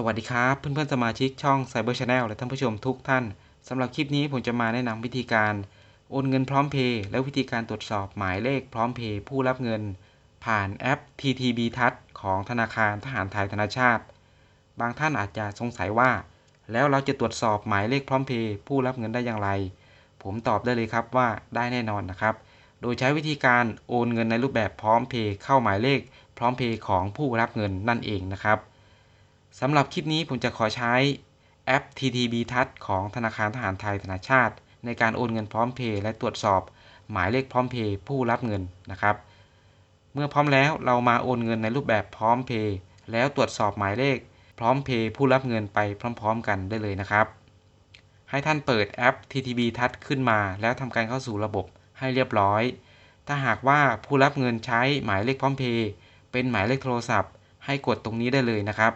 สวัสดีครับเพื่อนๆสมาชิกช่อง Cyber Channel และท่านผู้ชมทุกท่านสำหรับคลิปนี้ผมจะมาแนะนำวิธีการโอนเงินพร้อมเพย์และวิธีการตรวจสอบหมายเลขพร้อมเพย์ผู้รับเงิน ผ่านแอป TTB Touch ของธนาคารทหารไทยธนาชาติ บางท่านอาจจะสงสัยว่า แล้วเราจะตรวจสอบหมายเลขพร้อมเพย์ผู้รับเงินได้อย่างไร ผมตอบได้เลยครับว่าได้แน่นอนนะครับ โดยใช้วิธีการโอนเงินในรูปแบบพร้อมเพย์เข้าหมายเลขพร้อมเพย์ของผู้รับเงินนั่นเองนะครับ สำหรับคลิปนี้ผมจะขอใช้แอป TTB Touch ของธนาคารทหารไทยธนาชาติ ในการโอนเงินพร้อมเพย์และตรวจสอบหมายเลขพร้อมเพย์ผู้รับเงินนะครับ เมื่อพร้อมแล้วเรามาโอนเงินในรูปแบบพร้อมเพย์แล้วตรวจสอบหมายเลขพร้อมเพย์ผู้รับเงินไปพร้อม ๆ กันได้เลยนะครับ ให้ท่านเปิดแอป TTB Touch ขึ้นมา แล้วทำการเข้าสู่ระบบให้เรียบร้อย ถ้าหากว่าผู้รับเงินใช้หมายเลขพร้อมเพย์เป็นหมายเลขโทรศัพท์ ให้กดตรงนี้ได้เลยนะครับ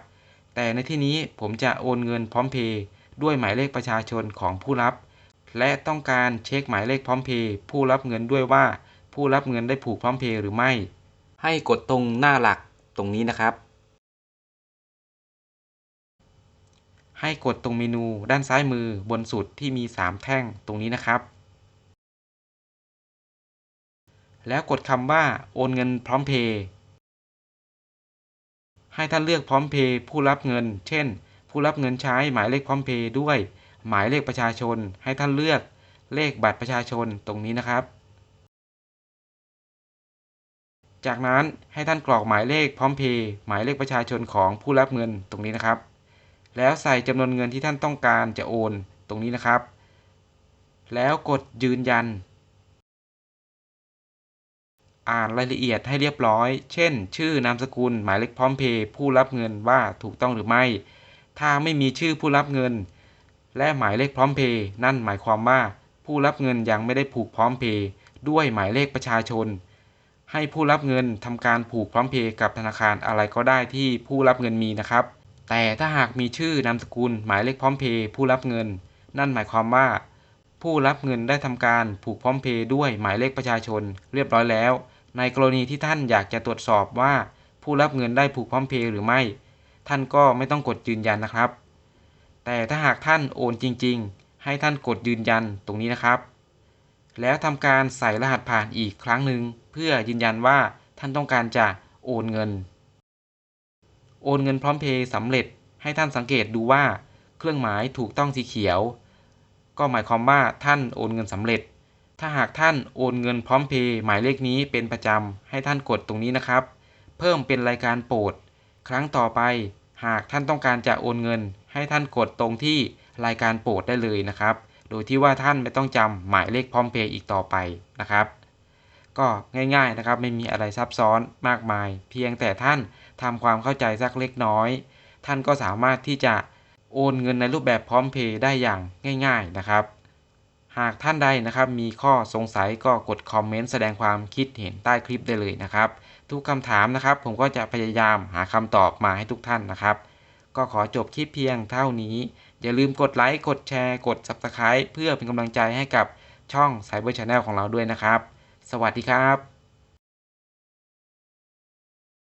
แต่ในที่นี้ผมจะโอนเงินพร้อมเพย์ด้วยหมายเลขประชาชนของผู้รับ และต้องการเช็คหมายเลขพร้อมเพย์ผู้รับเงินด้วยว่า ผู้รับเงินได้ผูกพร้อมเพย์หรือไม่ ให้กดตรงหน้าหลักตรงนี้นะครับ ให้กดตรงเมนูด้านซ้ายมือบนสุดที่มี 3 แท่งตรงนี้นะครับ แล้วกดคำว่าโอนเงินพร้อมเพย์ ให้ท่านเลือกพร้อมเพย์ผู้รับเงิน เช่น ผู้รับเงินใช้หมายเลขพร้อมเพย์ด้วย หมายเลขประชาชน ให้ท่านเลือกเลขบัตรประชาชนตรงนี้นะครับ จากนั้นให้ท่านกรอกหมายเลขพร้อมเพย์หมายเลขประชาชนของผู้รับเงินตรงนี้นะครับ แล้วใส่จำนวนเงินที่ท่านต้องการจะโอนตรงนี้นะครับ แล้วกดยืนยัน อ่านรายละเอียดให้เรียบร้อย เช่น ชื่อนามสกุล หมายเลขพร้อมเพย์ผู้รับเงินว่าถูกต้องหรือไม่ ถ้าไม่มีชื่อผู้รับเงิน และหมายเลขพร้อมเพย์นั่นหมายความว่า ผู้รับเงินยังไม่ได้ผูกพร้อมเพย์ด้วยหมายเลขประชาชน ให้ผู้รับเงินทำการผูกพร้อมเพย์กับธนาคารอะไรก็ได้ที่ผู้รับเงินมีนะครับ แต่ถ้าหากมีชื่อนามสกุล หมายเลขพร้อมเพย์ผู้รับเงิน นั่นหมายความว่า ผู้รับเงินได้ทำการผูกพร้อมเพย์ด้วยหมายเลขประชาชน เรียบร้อยแล้ว ในกรณีที่ท่านอยากจะตรวจสอบว่าผู้รับเงินได้ผูกพร้อมเพย์หรือไม่ ท่านก็ไม่ต้องกดยืนยันนะครับ แต่ถ้าหากท่านโอนจริง ๆ ให้ท่านกดยืนยันตรงนี้นะครับ แล้วทำการใส่รหัสผ่านอีกครั้งหนึ่งเพื่อยืนยันว่าท่านต้องการจะโอนเงิน โอนเงินพร้อมเพย์สำเร็จให้ท่านสังเกตดูว่า เครื่องหมายถูกต้องสีเขียว ก็หมายความว่าท่านโอนเงินสำเร็จ ถ้าหากท่านโอนเงินพร้อมเพย์หมายเลขนี้เป็นประจำ ให้ท่านกดตรงนี้นะครับ เพิ่มเป็นรายการโปรด ครั้งต่อไป หากท่านต้องการจะโอนเงิน ให้ท่านกดตรงที่รายการโปรดได้เลยนะครับ โดยที่ว่าท่านไม่ต้องจำหมายเลขพร้อมเพย์อีกต่อไปนะครับ ก็ง่ายๆนะครับ ไม่มีอะไรซับซ้อนมากมาย เพียงแต่ท่านทำความเข้าใจสักเล็กน้อย ท่านก็สามารถที่จะโอนเงินในรูปแบบพร้อมเพย์ได้อย่างง่าย ๆนะครับ หากท่านใดนะครับมีข้อสงสัยก็กดคอมเมนต์แสดงความคิดเห็นใต้คลิปได้เลยนะครับ ทุกคำถามนะครับ ผมก็จะพยายามหาคำตอบมาให้ทุกท่านนะครับ ก็ขอจบคลิปเพียงเท่านี้ อย่าลืมกดไลค์กดแชร์กด Subscribe เพื่อเป็นกำลังใจให้กับช่อง Cyber Channel ของเราด้วยนะครับ สวัสดีครับ